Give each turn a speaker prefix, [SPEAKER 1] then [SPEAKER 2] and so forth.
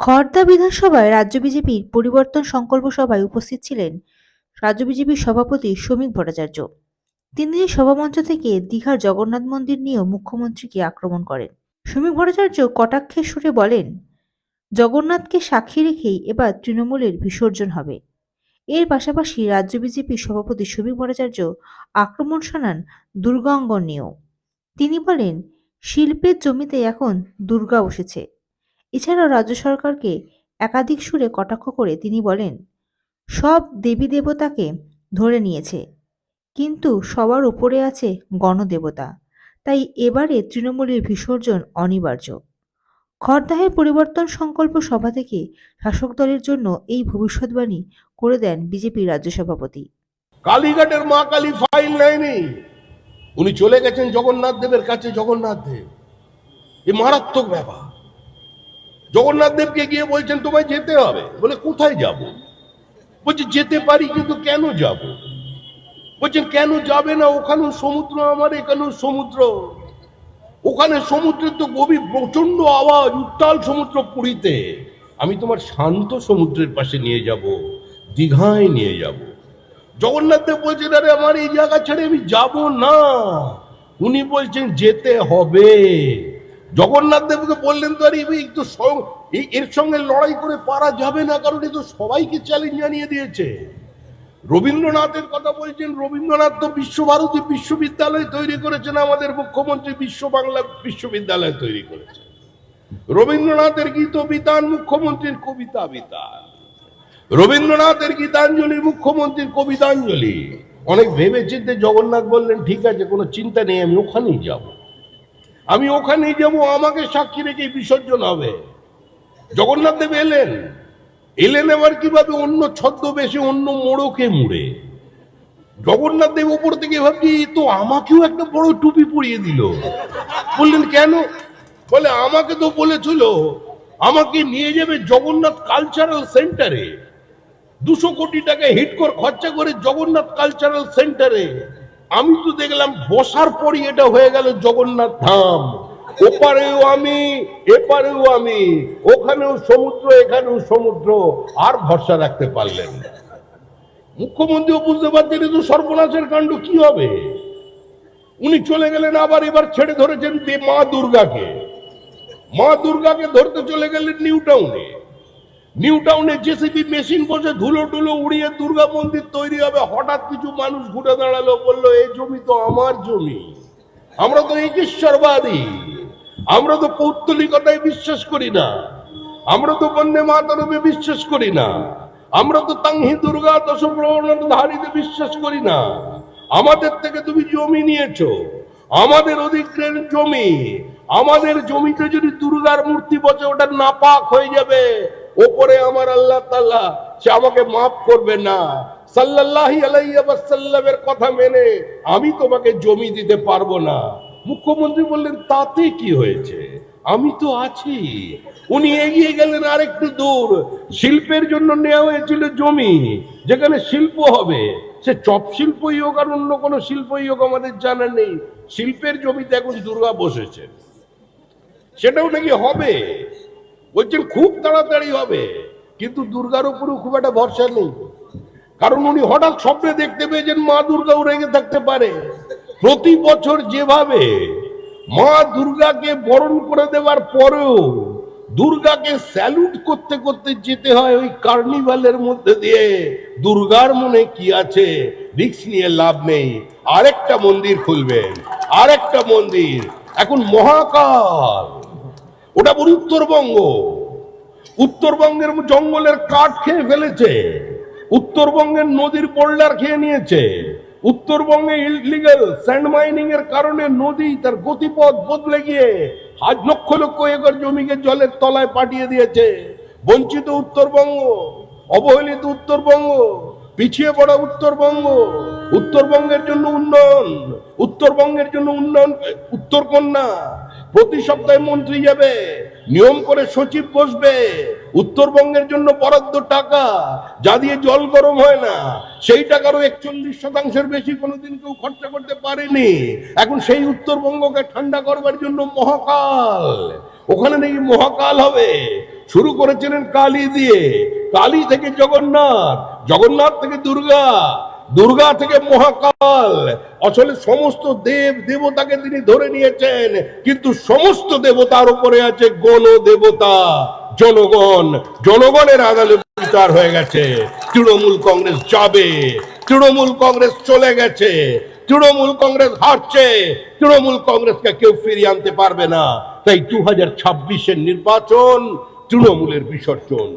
[SPEAKER 1] খড়দা বিধানসভায় রাজ্য বিজেপির পরিবর্তন সংকল্প সভায় উপস্থিত ছিলেন রাজ্য বিজেপির সভাপতি শ্রমিক ভট্টাচার্য। তিনি সভামঞ্চ থেকে দীঘার জগন্নাথ মন্দির নিয়েও মুখ্যমন্ত্রীকে আক্রমণ করেন। শ্রমিক ভট্টাচার্য কটাক্ষের সুরে বলেন, জগন্নাথকে সাক্ষী রেখেই এবার তৃণমূলের বিসর্জন হবে। এর পাশাপাশি রাজ্য বিজেপির সভাপতি শ্রমিক ভট্টাচার্য আক্রমণ শানান দুর্গা অঙ্গন নিয়েও। তিনি বলেন, শিল্পের জমিতে এখন দুর্গা বসেছে। এছাড়াও রাজ্য সরকারকে একাধিক সুরে কটাক্ষ করে তিনি বলেন, সব দেবী দেবতাকে ধরে নিয়েছে, কিন্তু সবার উপরে আছে গণদেবতা। তাই এবারে তৃণমূলের বিসর্জন অনিবার্য। খড়দাহের পরিবর্তন সংকল্প সভা থেকে শাসক দলের জন্য এই ভবিষ্যৎবাণী করে দেন বিজেপি রাজ্য সভাপতি।
[SPEAKER 2] কালীঘাটের মা কালী ফাইল নেয়নি। উনি চলে গেছেন জগন্নাথ দেবের কাছে, জগন্নাথ দেব। এ মারাত্মক ব্যাপার। জগন্নাথ দেবকে গিয়ে বলছেন, তোমায় যেতে হবে। বলে, কোথায় যাব? বলছে, যেতে পারি, কিন্তু কেন যাব? বলছেন কেন যাবে না? ওখানেও সমুদ্র আমার, এখানেও সমুদ্র। ওখানে সমুদ্রের তো গভীর প্রচণ্ড আওয়াজ, উত্তাল সমুদ্র পুরীতে। আমি তোমার শান্ত সমুদ্রের পাশে নিয়ে যাব, দীঘায় নিয়ে যাব। জগন্নাথ দেব বলছেন, আরে আমার এই জায়গা ছেড়ে আমি যাব না। উনি বলছেন, যেতে হবে। জগন্নাথ দেবকে বললেন তো, আরে তো এর সঙ্গে লড়াই করে পারা যাবে না, কারণ এ তো সবাইকে চ্যালেঞ্জ জানিয়ে দিয়েছে। রবীন্দ্রনাথের কথা বলছেন, রবীন্দ্রনাথ তো বিশ্বভারতী বিশ্ববিদ্যালয় তৈরি করেছেন, আমাদের মুখ্যমন্ত্রী বিশ্ব বাংলা বিশ্ববিদ্যালয় তৈরি করেছেন। রবীন্দ্রনাথের গীত বিতান মুখ্যমন্ত্রীর কবিতা বিতান রবীন্দ্রনাথের গীতাঞ্জলি মুখ্যমন্ত্রীর কবিতাঞ্জলি। অনেক ভেবে চিন্তে জগন্নাথ বললেন, ঠিক আছে, কোনো চিন্তা নেই, আমি ওখানেই যাব। আমি ওখানেই যাব, আমাকে সাক্ষী রেখে বিসর্জন হবে। জগন্নাথ দেব এলেন। এলেন এবার কীভাবে? অন্য ছদ্মবেশে, অন্য মোড়কে মুড়ে। জগন্নাথ দেব উপর থেকে ভাবছি তো আমাকেও একটা বড় টুপি পরিয়ে দিল। বললেন, কেন? বলে, আমাকে তো বলেছিল, আমাকে নিয়ে যাবে জগন্নাথ কালচারাল সেন্টারে দুশো কোটি টাকা হিট করে, খরচা করে জগন্নাথ কালচারাল সেন্টারে আমি তো দেখলাম বসার পরই এটা হয়ে গেল জগন্নাথ ধাম। ওপারেও আমি, এপারেও আমি, ওখানেও সমুদ্র, এখানেও সমুদ্র, আর ভরসা রাখতে পারলেন মুখ্যমন্ত্রীও বুঝতে পারছেন তো সর্বনাশের কাণ্ড, কি হবে? উনি চলে গেলেন আবার এবার ছেড়ে ধরেছেন মা দুর্গাকে। মা দুর্গাকে ধরতে চলে গেলেন নিউ টাউনে। নিউ টাউনে জেসিবি মেশিন বসে ধুলো টুলো উড়িয়ে দুর্গা মন্দির তৈরি হবে। হঠাৎ কিছু মানুষ ঘুরে দাঁড়াল, বলল, এই জমি তো আমার জমি। আমরা তো একেশ্বরবাদী। আমরা তো পৌত্তলিকতায় বিশ্বাস করি না। আমরা তো বন্যে মাতরমে বিশ্বাস করি না। আমরা তো তাংহি দুর্গা দশপ্রধারিতে বিশ্বাস করি না। আমাদের থেকে তুমি জমি নিয়েছো। আমাদের অধিগ্রের জমি। আমাদের জমিতে যদি দুর্গার মূর্তি বসে, ওটা নাপাক হয়ে যাবে। ওপরে আমার আল্লাহ তাল্লাহ সে আমাকে মাফ করবে না। সাল্লাল্লাহি আলাইহি ওয়াসাল্লামের কথা মেনে আমি তোমাকে জমি দিতে পারব না। মুখ্যমন্ত্রী বললেন, তাতে কি হয়েছে? আমি তো আছি। উনি এগিয়ে গেলেন আরেকটু দূর। শিল্পের জন্য নেওয়া হয়েছিল জমি, যেখানে শিল্প হবে। সে চপ শিল্পই হোক আর অন্য কোনো শিল্পই হোক, আমাদের জানা নেই। শিল্পের জমিতে এখন দুর্গা বসেছে সেটাও নাকি হবে? বলছেন, খুব তাড়াতাড়ি হবে। কিন্তু দুর্গার উপরেও খুব একটা ভরসা নেই। কারণ উনি হঠাৎ স্বপ্নে দেখতে পেয়েছেন মা দুর্গাও রেগে থাকতে পারে। প্রতি বছর যেভাবে মা দুর্গাকে বরণ করে দেওয়ার পরেও দুর্গাকে স্যালুট করতে করতে যেতে হয় ওই কার্নিভালের মধ্যে দিয়ে। দুর্গার মনে কি আছে? রিক্স নিয়ে লাভ নেই। আরেকটা মন্দির খুলবেন, আরেকটা মন্দির। এখন মহাকাল। ওটা বলি উত্তরবঙ্গ। উত্তরবঙ্গের জঙ্গলের কাঠ খেয়ে ফেলেছে। উত্তরবঙ্গের নদীর পোল্ডার খেয়ে নিয়েছে। উত্তরবঙ্গে ইলিগাল স্যান্ড মাইনিং এর কারণে নদী তার গতিপথ বদলে গিয়ে আজ লক্ষ লক্ষ একর জমিকে জলের তলায় পাঠিয়ে দিয়েছে। বঞ্চিত উত্তরবঙ্গ, অবহেলিত উত্তরবঙ্গ, পিছিয়ে পড়া উত্তরবঙ্গ, উত্তরবঙ্গের জন্য উন্নয়ন, উত্তরবঙ্গের জন্য উন্নয়ন, উত্তরকন্যা প্রতি সপ্তাহে মন্ত্রী যাবে, নিয়ম করে সচিব বসবে, উত্তরবঙ্গের জন্য বরাদ্দ টাকা, যা দিয়ে জল গরম হয় না, সেই টাকারও একচল্লিশ শতাংশের বেশি কোনোদিন কেউ খরচা করতে পারেনি। এখন সেই উত্তরবঙ্গকে ঠান্ডা করবার জন্য মহাকাল, ওখানে নাকি মহাকাল হবে। শুরু করেছিলেন কালী দিয়ে, কালী থেকে জগন্নাথ জগন্নাথ থেকে দুর্গা দুর্গা থেকে মহাকাল। আসলে সমস্ত দেব দেবতাকে তিনি ধরে নিয়েছেন, কিন্তু সমস্ত দেবতার উপরে আছে গণ দেবতা। জনগণ, জনগণের আদালত বিচার হয়ে গেছে। তৃণমূল কংগ্রেস যাবে, তৃণমূল কংগ্রেস চলে গেছে, তৃণমূল কংগ্রেস হারছে, তৃণমূল কংগ্রেসকে কেউ ফিরিয়ে আনতে পারবে না। তাই দু হাজার নির্বাচন তৃণমূলের বিসর্জন।